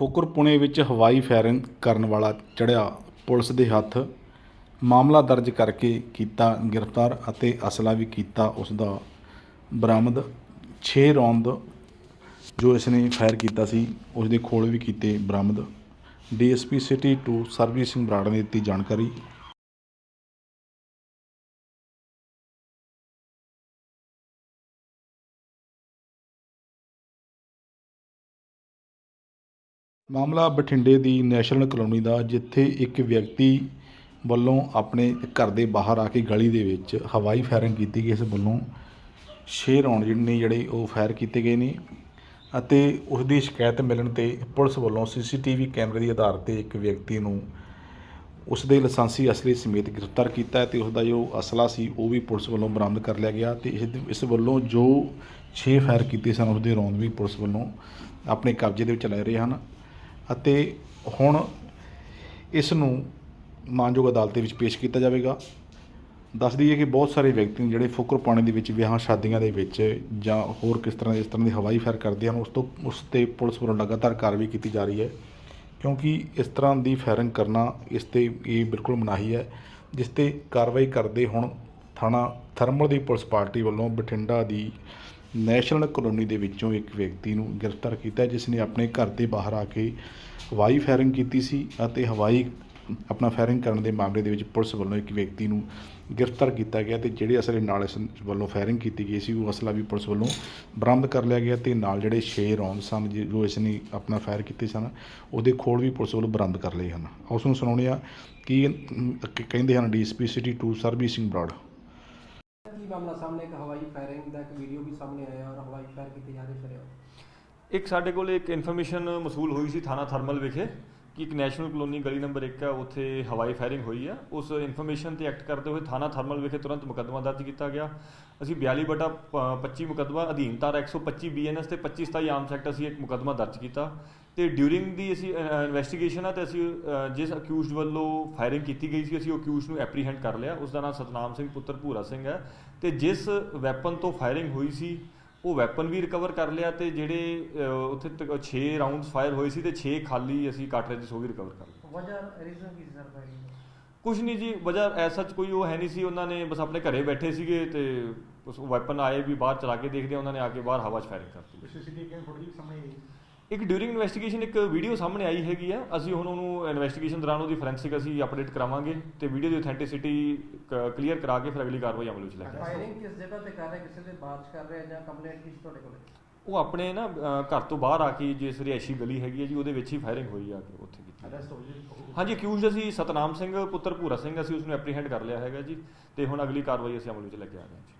ਫੁਕਰ ਪੁਣੇ ਵਿੱਚ ਹਵਾਈ ਫਾਇਰਿੰਗ ਕਰਨ ਵਾਲਾ ਚੜ੍ਹਿਆ ਪੁਲਿਸ ਦੇ ਹੱਥ। ਮਾਮਲਾ ਦਰਜ ਕਰਕੇ ਕੀਤਾ, ਗ੍ਰਿਫਤਾਰ ਅਤੇ ਅਸਲਾ ਵੀ ਕੀਤਾ ਉਸ ਦਾ। ਬਰਾਮਦ 6 ਰੌਂਦ ਜੋ ਇਸ ਨੇ ਫਾਇਰ ਕੀਤਾ ਸੀ, ਉਸ ਦੇ ਖੋਲ ਵੀ ਕੀਤੇ ਬਰਾਮਦ। ਡੀਐਸਪੀ ਸਿਟੀ 2 ਸਰਬਜੀਤ ਸਿੰਘ ਬਰਾੜ ਨੇ ਦਿੱਤੀ ਜਾਣਕਾਰੀ। ਮਾਮਲਾ ਬਠਿੰਡੇ ਦੀ ਨੈਸ਼ਨਲ ਕਲੋਨੀ ਦਾ, ਜਿੱਥੇ ਇੱਕ ਵਿਅਕਤੀ ਵੱਲੋਂ ਆਪਣੇ ਘਰ ਦੇ ਬਾਹਰ ਆ ਕੇ ਗਲੀ ਦੇ ਵਿੱਚ ਹਵਾਈ ਫਾਇਰਿੰਗ ਕੀਤੀ ਗਈ। ਇਸ ਵੱਲੋਂ ਛੇ ਰੌਂਡ ਜਿਹੜੇ ਨੇ ਜਿਹੜੇ ਉਹ ਫਾਇਰ ਕੀਤੇ ਗਏ ਨੇ ਅਤੇ ਉਸ ਦੀ ਸ਼ਿਕਾਇਤ ਮਿਲਣ ਤੇ ਪੁਲਿਸ ਵੱਲੋਂ ਸੀਸੀਟੀਵੀ ਕੈਮਰੇ ਦੇ ਆਧਾਰ ਤੇ ਇੱਕ ਵਿਅਕਤੀ ਨੂੰ ਉਸ ਦੇ ਲਾਇਸੈਂਸੀ ਅਸਲੇ ਸਮੇਤ ਗ੍ਰਿਫਤਾਰ ਕੀਤਾ ਹੈ ਤੇ ਉਸ ਦਾ ਜੋ ਅਸਲਾ ਸੀ, ਉਹ ਵੀ ਪੁਲਿਸ ਵੱਲੋਂ ਬਰਾਮਦ ਕਰ ਲਿਆ ਗਿਆ ਤੇ ਇਸ ਇਸ ਵੱਲੋਂ ਜੋ 6 ਫਾਇਰ ਕੀਤੇ ਸਨ ਉਸ ਦੇ ਰੌਂਦ ਵੀ ਪੁਲਿਸ ਵੱਲੋਂ ਆਪਣੇ ਕਬਜ਼ੇ ਦੇ ਵਿੱਚ ਲੈ ਰਹੇ ਹਨ। ਅਤੇ ਹੁਣ ਇਸ ਨੂੰ ਮਾਨਯੋਗ ਅਦਾਲਤ ਦੇ ਵਿੱਚ ਪੇਸ਼ ਕੀਤਾ ਜਾਵੇਗਾ। ਦੱਸ ਦਈਏ ਕਿ ਬਹੁਤ ਸਾਰੇ ਵਿਅਕਤੀ ਨੇ ਜਿਹੜੇ ਫੁਕਰ ਪਾਣੀ ਦੇ ਵਿੱਚ ਵਿਆਹਾਂ ਸ਼ਾਦੀਆਂ ਦੇ ਵਿੱਚ ਜਾਂ ਹੋਰ ਕਿਸ ਤਰ੍ਹਾਂ ਇਸ ਤਰ੍ਹਾਂ ਦੀ ਹਵਾਈ ਫੈਰ ਕਰਦੇ ਹਨ, ਉਸ ਤੋਂ, ਉਸ ਤੇ ਪੁਲਿਸ ਵੱਲੋਂ ਲਗਾਤਾਰ ਕਾਰਵਾਈ ਕੀਤੀ ਜਾ ਰਹੀ ਹੈ। ਕਿਉਂਕਿ ਇਸ ਤਰ੍ਹਾਂ ਦੀ ਫੈਰਿੰਗ ਕਰਨਾ ਇਸ ਤੇ ਇਹ ਬਿਲਕੁਲ ਮਨਾਹੀ ਹੈ, ਜਿਸ ਤੇ ਕਾਰਵਾਈ ਕਰਦੇ ਹੁਣ ਥਾਣਾ ਥਰਮਲ ਦੀ ਪੁਲਿਸ ਪਾਰਟੀ ਵੱਲੋਂ ਬਠਿੰਡਾ ਦੀ ਨੈਸ਼ਨਲ ਕਲੋਨੀ ਦੇ ਵਿੱਚੋਂ ਇੱਕ ਵਿਅਕਤੀ ਨੂੰ ਗ੍ਰਿਫਤਾਰ ਕੀਤਾ ਜਿਸ ਨੇ ਆਪਣੇ ਘਰ ਦੇ ਬਾਹਰ ਆ ਕੇ ਹਵਾਈ ਫਾਇਰਿੰਗ ਕੀਤੀ ਸੀ ਅਤੇ ਹਵਾਈ ਆਪਣਾ ਫਾਇਰਿੰਗ ਕਰਨ ਦੇ ਮਾਮਲੇ ਦੇ ਵਿੱਚ ਪੁਲਿਸ ਵੱਲੋਂ ਇੱਕ ਵਿਅਕਤੀ ਨੂੰ ਗ੍ਰਿਫਤਾਰ ਕੀਤਾ ਗਿਆ ਤੇ ਜਿਹੜੇ ਅਸਲੇ ਨਾਲ ਇਸ ਵੱਲੋਂ ਫਾਇਰਿੰਗ ਕੀਤੀ ਗਈ ਸੀ ਉਹ ਅਸਲਾ ਵੀ ਪੁਲਿਸ ਵੱਲੋਂ ਬਰਾਮਦ ਕਰ ਲਿਆ ਗਿਆ ਤੇ ਨਾਲ ਜਿਹੜੇ 6 ਰੌਂਦ ਸਨ ਜਿ- ਜੋ ਇਸ ਨੇ ਆਪਣਾ ਫਾਇਰ ਕੀਤੇ ਸਨ ਉਹਦੇ ਖੋਲ ਵੀ ਪੁਲਿਸ ਵੱਲੋਂ ਬਰਾਮਦ ਕਰ ਲਏ ਹਨ। ਉਸ ਨੂੰ ਸੁਣਾਉਂਦੇ ਆ ਕਿ ਅਮ, ਕ- ਕਹਿੰਦੇ ਹਨ ਡੀਐਸਪੀ ਸਿਟੀ 2 ਸਰਬੀ ਸਿੰਘ ਬਰਾੜ ਕੀ ਮਾਮਲਾ ਸਾਹਮਣੇ? ਇੱਕ ਹਵਾਈ ਫਾਇਰਿੰਗ ਦਾ ਇੱਕ ਵੀਡੀਓ ਵੀ ਸਾਹਮਣੇ ਆਇਆ ਔਰ ਹਵਾਈ ਫਾਇਰ ਕੀਤੇ ਜਾ ਰਹੇ ਸ਼ਰਿਆ ਇੱਕ ਸਾਡੇ ਕੋਲ ਇੱਕ ਇਨਫੋਰਮੇਸ਼ਨ ਮਸੂਲ ਹੋਈ ਸੀ ਥਾਣਾ ਥਰਮਲ ਵਿਖੇ। ਕਿ ਇੱਕ ਨੈਸ਼ਨਲ ਕਲੋਨੀ ਗਲੀ ਨੰਬਰ 1 ਹੈ, ਉੱਥੇ ਹਵਾਈ ਫਾਇਰਿੰਗ ਹੋਈ ਹੈ ਉਸ ਇਨਫੋਰਮੇਸ਼ਨ ਤੇ ਐਕਟ ਕਰਦੇ ਹੋਏ ਥਾਣਾ ਥਰਮਲ ਵਿਖੇ ਤੁਰੰਤ ਮੁਕੱਦਮਾ ਦਰਜ ਕੀਤਾ ਗਿਆ। ਅਸੀਂ 42 ਬਟਾ 25 ਮੁਕੱਦਮਾ ਅਧੀਨ ਧਾਰਾ 125 ਬੀਐਨਐਸ ਤੇ 25 27 ਆਰਮਸ ਐਕਟ ਅਸੀਂ ਇੱਕ ਮੁਕੱਦਮਾ ਦਰਜ ਕੀਤਾ। ਤੇ ਡਿਊਰਿੰਗ ਦੀ ਅਸੀਂ ਇਨਵੈਸਟੀਗੇਸ਼ਨ ਆ ਤੇ ਅਸੀਂ ਜਿਸ ਅਕਿਊਜ਼ਡ ਵੱਲੋਂ ਫਾਇਰਿੰਗ ਕੀਤੀ ਗਈ ਸੀ, ਅਸੀਂ ਉਹ ਅਕਿਊਜ਼ਡ ਨੂੰ ਐਪਰੀਹੈਂਡ ਕਰ ਲਿਆ। ਉਸ ਦਾ ਨਾਮ ਸਤਨਾਮ ਸਿੰਘ ਪੁੱਤਰ ਭੂਰਾ ਸਿੰਘ ਹੈ। ਤੇ ਜਿਸ ਵੈਪਨ ਤੋਂ ਫਾਇਰਿੰਗ ਹੋਈ ਸੀ ਉਹ ਵੈਪਨ ਵੀ ਰਿਕਵਰ ਕਰ ਲਿਆ ਤੇ ਜਿਹੜੇ ਉੱਥੇ 6 ਰਾਉਂਡਸ ਫਾਇਰ ਹੋਏ ਸੀ ਤੇ 6 ਖਾਲੀ ਅਸੀਂ ਕਾਟਰੇਜਸ ਉਹ ਵੀ ਰਿਕਵਰ ਕਰ ਲਏ। ਵਜ੍ਹਾ ਰੀਜ਼ਨ ਕੀ ਸੀ ਸਰ ਫਾਇਰਿੰਗ ਕੁਝ ਨਹੀਂ ਜੀ ਵਜ੍ਹਾ ਐਸਾ ਕੋਈ ਉਹ ਹੈ ਨਹੀਂ ਸੀ ਉਹਨਾਂ ਨੇ ਬਸ ਆਪਣੇ ਘਰੇ ਬੈਠੇ ਸੀਗੇ ਤੇ ਉਸ ਵੈਪਨ ਆਏ ਵੀ ਬਾਹਰ ਚਲਾ ਕੇ ਦੇਖਦੇ ਉਹਨਾਂ ਨੇ ਆ ਕੇ ਬਾਹਰ ਹਵਾ 'ਚ ਫਾਇਰਿੰਗ ਕਰਤੀ। ਸੀਸੀਟੀਵੀ ਕੈਮ ਫੁਟੇਜ ਸਾਹਮਣੇ ਆਈ। ਇੱਕ ਡਿਊਰਿੰਗ ਇਨਵੈਸਟੀਗੇਸ਼ਨ ਇੱਕ ਵੀਡੀਓ ਸਾਹਮਣੇ ਆਈ ਹੈਗੀ ਆ। ਅਸੀਂ ਹੁਣ ਉਹਨੂੰ ਇਨਵੈਸਟੀਗੇਸ਼ਨ ਦੌਰਾਨ ਉਹਦੀ ਫੋਰੈਂਸਿਕ ਅਸੀਂ ਅਪਡੇਟ ਕਰਾਵਾਂਗੇ ਤੇ ਵੀਡੀਓ ਦੀ ਅਥੈਂਟਿਸਿਟੀ ਕਲੀਅਰ ਕਰਾ ਕੇ ਫਿਰ ਅਗਲੀ ਕਾਰਵਾਈ ਅਮਲ ਵਿੱਚ ਲੈ ਕੇ ਫਾਇਰਿੰਗ ਕਿਸ ਜਗ੍ਹਾ ਤੇ ਕਰ ਰਹੇ ਕਿਸੇ ਦੇ ਬਾਤ ਕਰ ਰਹੇ ਜਾਂ ਕੰਪਲੇਂਟ ਕਿਸ ਤੁਹਾਡੇ ਕੋਲ? ਉਹ ਆਪਣੇ ਨਾ ਘਰ ਤੋਂ ਬਾਹਰ ਆ ਕੇ ਜਿਸ ਰਿਹਾਇਸ਼ੀ ਗਲੀ ਹੈਗੀ ਹੈ ਜੀ ਉਹਦੇ ਵਿੱਚ ਹੀ ਫਾਇਰਿੰਗ ਹੋਈ ਆ ਉੱਥੇ ਕੀਤੀ। ਹਾਂਜੀ ਅਕਿਊਜ਼ਡ ਅਸੀਂ ਸਤਨਾਮ ਸਿੰਘ ਪੁੱਤਰ ਭੂਰਾ ਸਿੰਘ ਅਸੀਂ ਉਸਨੂੰ ਐਪਰੀਹੈਂਡ ਕਰ ਲਿਆ ਹੈਗਾ ਜੀ ਤੇ ਹੁਣ ਅਗਲੀ ਕਾਰਵਾਈ ਅਸੀਂ ਅਮਲ ਵਿੱਚ ਲੈ ਕੇ ਆ ਜੀ।